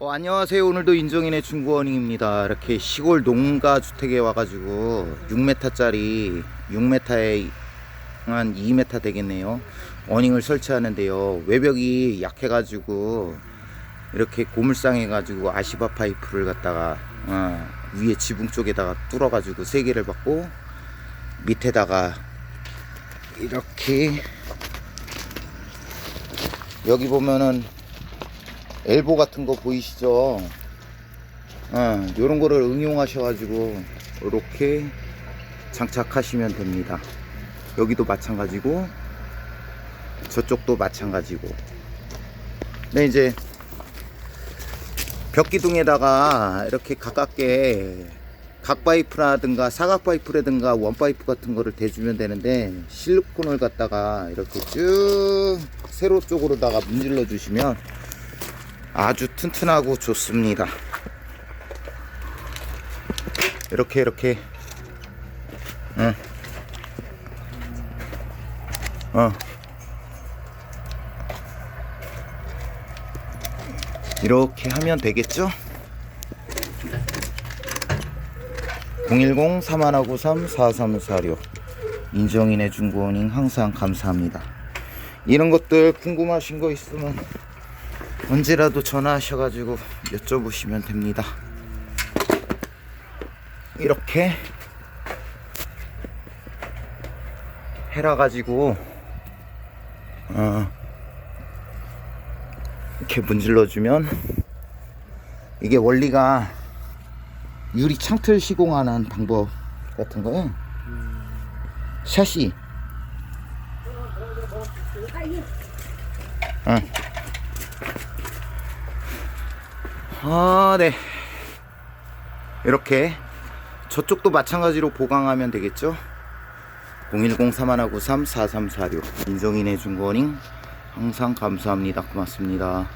어, 안녕하세요. 오늘도 인정인의 중구원입니다. 이렇게 시골 농가 주택에 와가지고 6m짜리 6m에 한 2m 되겠네요. 어닝을 설치하는데요. 외벽이 약해가지고 이렇게 고물상해가지고 아시바 파이프를 갖다가 어, 위에 지붕 쪽에다가 뚫어가지고 세 개를 받고 밑에다가 이렇게 여기 보면은 엘보 같은 거 보이시죠? 어, 요런 거를 응용하셔가지고 이렇게 장착하시면 됩니다. 여기도 마찬가지고 저쪽도 마찬가지고. 네 이제 벽기둥에다가 이렇게 가깝게 각파이프라든가 사각파이프라든가 원파이프 같은 거를 대주면 되는데 실리콘을 갖다가 이렇게 쭉 세로 쪽으로다가 문질러 주시면 아주 튼튼하고 좋습니다. 이렇게 이렇게 응. 어. 이렇게 하면 되겠죠? 010-3193-4346 인정인의 중고은행 항상 감사합니다. 이런 것들 궁금하신 거 있으면 언제라도 전화하셔가지고 여쭤보시면 됩니다. 이렇게 해라가지고 어, 이렇게 문질러주면 이게 원리가 유리 창틀 시공하는 방법 같은 거예요. 샷이 응. 아, 네. 이렇게 저쪽도 마찬가지로 보강하면 되겠죠? 010-3193-4346 인정인의 중고닝 항상 감사합니다. 고맙습니다.